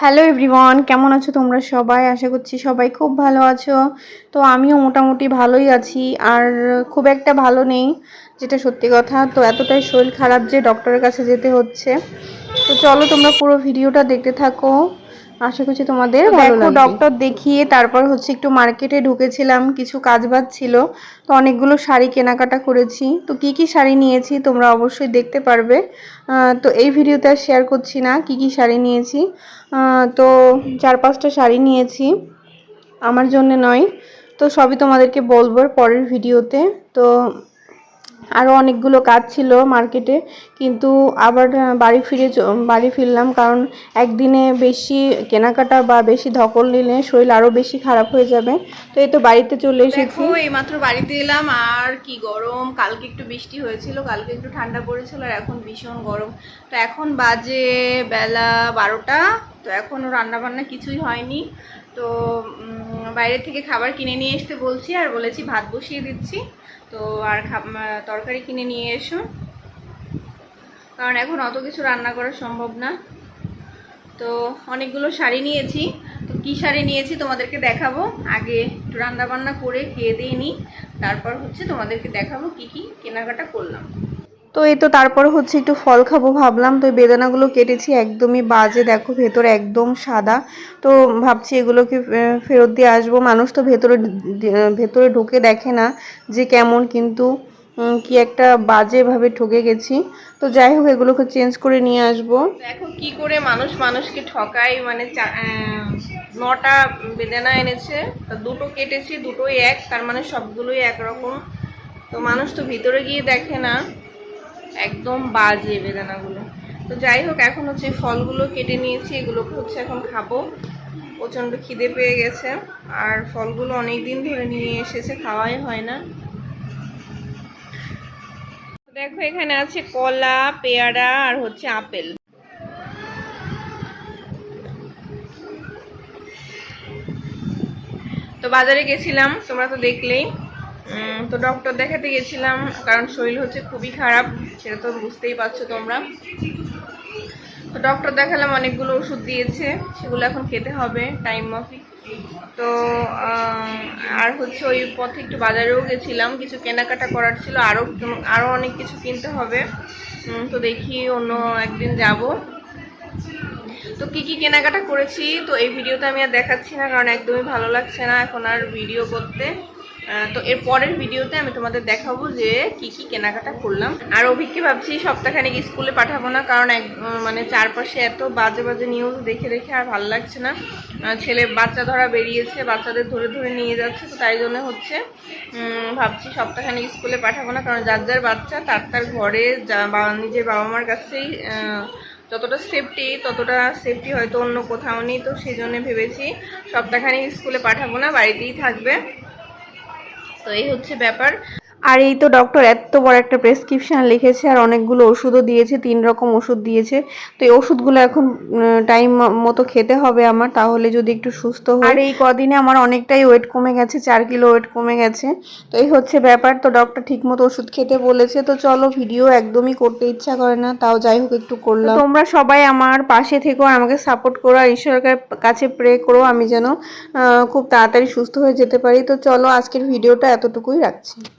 Hello everyone কেমন আছো তোমরা সবাই? আশা করছি সবাই খুব ভালো আছো। তো আমিও মোটামুটি ভালোই আছি, আর খুব একটা ভালো নেই, যেটা সত্যি কথা। তো এতটাই শরীর খারাপ যে ডক্টরের কাছে যেতে হচ্ছে। তো চলো তোমরা পুরো ভিডিওটা দেখতে থাকো। আশা করছি তোমাদের লাগবে। ডক্টর দেখিয়ে তারপর হচ্ছে একটু মার্কেটে ঢুকেছিলাম কিছু কাজ বাজ ছিল তো অনেকগুলো শাড়ি কেনাকাটা করেছি। তো কি কি শাড়ি নিয়েছি তোমরা অবশ্যই দেখতে পারবে। তো এই ভিডিওতে আর শেয়ার করছি না কি কি শাড়ি নিয়েছি। তো চার পাঁচটা শাড়ি নিয়েছি আমার জন্য নয়। তো সবই তোমাদেরকে বলব পরের ভিডিওতে। তো আরও অনেকগুলো কাজ ছিল মার্কেটে কিন্তু আবার বাড়ি ফিরে বাড়ি ফিরলাম কারণ একদিনে বেশি কেনাকাটা বা বেশি ধকল নিলে শরীর আরও বেশি খারাপ হয়ে যাবে। তো এই তো বাড়িতে চলে এসেছি। এইমাত্র বাড়িতে এলাম আর কি গরম কালকে একটু বৃষ্টি হয়েছিল কালকে একটু ঠান্ডা পড়েছিল আর এখন ভীষণ গরম। তো এখন বাজে বেলা বারোটা তো এখনও রান্না বান্না কিছুই হয়নি। তো বাইরে থেকে খাবার কিনে নিয়ে আসতে বলছি আর বলেছি ভাত বসিয়ে দিচ্ছি। তো আর তরকারি কিনে নিয়ে এসো। কারণ এখন অত কিছু রান্না করা সম্ভব না। তো অনেকগুলো শাড়ি নিয়েছি। তো কী শাড়ি নিয়েছি তোমাদেরকে দেখাবো। আগে একটু রান্না বান্না করে খেয়ে দিয়ে নিই তারপর হচ্ছে তোমাদেরকে দেখাবো কি কি কেনাকাটা করলাম। তো এই তো তারপর হচ্ছে একটু ফল খাব ভাবলাম। তো বেদানাগুলো কেটেছি, একদমই বাজে দেখো, ভেতরে একদম সাদা। তো ভাবছি এগুলোকে ফেরত দিয়ে আসব। মানুষ তো ভেতরে ভেতরে ঢুকে দেখে না যে কেমন, কিন্তু কি একটা বাজেভাবে ঠকে গেছি। তো যাই হোক, এগুলোকে চেঞ্জ করে নিয়ে আসব। দেখো কি করে মানুষ মানুষকে ঠকায় মানে নটা বেদানা এনেছে। দুটো কেটেছি, দুটোই এক, তার মানে সবগুলোই একরকম। তো মানুষ তো ভিতরে গিয়ে দেখে না। একদম বাজে বেদানাগুলো। তো যাই হোক, এখন হচ্ছে ফলগুলো কেটে নিয়েছি, এগুলোকে হচ্ছে এখন খাব। প্রচণ্ড খিদে পেয়ে গেছে। আর ফলগুলো অনেক দিন ধরে নিয়ে এসেছে, খাওয়াই হয় না। দেখো, এখানে আছে কলা, পেয়ারা আর হচ্ছে আপেল। তো বাজারে গেছিলাম, তোমরা তো দেখলেই। তো ডক্টর দেখাতে গেছিলাম, কারণ শরীর হচ্ছে খুবই খারাপ, সেটা তো বুঝতেই পারছ তোমরা। তো ডক্টর দেখালাম, অনেকগুলো ওষুধ দিয়েছে, সেগুলো এখন খেতে হবে টাইম মাফিক তো আর হচ্ছে ওই পথে একটু বাজারেও গেছিলাম, কিছু কেনাকাটা করার ছিল আরও আরও অনেক কিছু কিনতে হবে। তো দেখি অন্য একদিন যাব। তো কি কি কেনাকাটা করেছি, তো এই ভিডিওতে আমি আর দেখাচ্ছি না, কারণ একদমই ভালো লাগছে না এখন আর ভিডিও করতে। তো এর পরের ভিডিওতে আমি তোমাদের দেখাবো যে কি কি কেনাকাটা করলাম। আর অভিককে ভাবছি সপ্তাহখানেক স্কুলে পাঠাবো না, কারণ এক মানে চারপাশে এত বাজে বাজে নিউজ দেখে দেখে আর ভালো লাগছে না। ছেলে, বাচ্চা ধরা বেরিয়েছে, বাচ্চাদের ধরে ধরে নিয়ে যাচ্ছে, তো তাই জন্য হচ্ছে ভাবছি সপ্তাহখানেক স্কুলে পাঠাবো না, কারণ যার যার বাচ্চা, তার তার ঘরে যা- নিজের বাবা মার কাছেই যতটা সেফটি ততটা সেফটি হয়তো অন্য কোথাও নেই, তো সেই জন্য ভেবেছি সপ্তাহখানিক স্কুলে পাঠাবো না, বাড়িতেই থাকবে। তো এই হচ্ছে ব্যাপার। আর এই তো ডক্টর এত বড় একটা প্রেসক্রিপশন লিখেছে আর অনেকগুলো ওষুধও দিয়েছে তিন রকম ওষুধ দিয়েছে। তো এই ওষুধগুলো এখন টাইম মতো খেতে হবে আমার তাহলে যদি একটু সুস্থ হয় আর এই কদিনে আমার অনেকটাই ওয়েট কমে গেছে চার কিলো ওয়েট কমে গেছে। তো এই হচ্ছে ব্যাপার তো ডক্টর ঠিক মতো ওষুধ খেতে বলেছে। তো চলো ভিডিও একদমই করতে ইচ্ছা করে না তাও যাই হোক একটু করলাম। তোমরা সবাই আমার পাশে থেকো আর আমাকে সাপোর্ট করো আর ঈশ্বরের কাছে প্রে করো আমি যেন খুব তাড়াতাড়ি সুস্থ হয়ে যেতে পারি। তো চলো আজকের ভিডিওটা এতটুকুই রাখছি।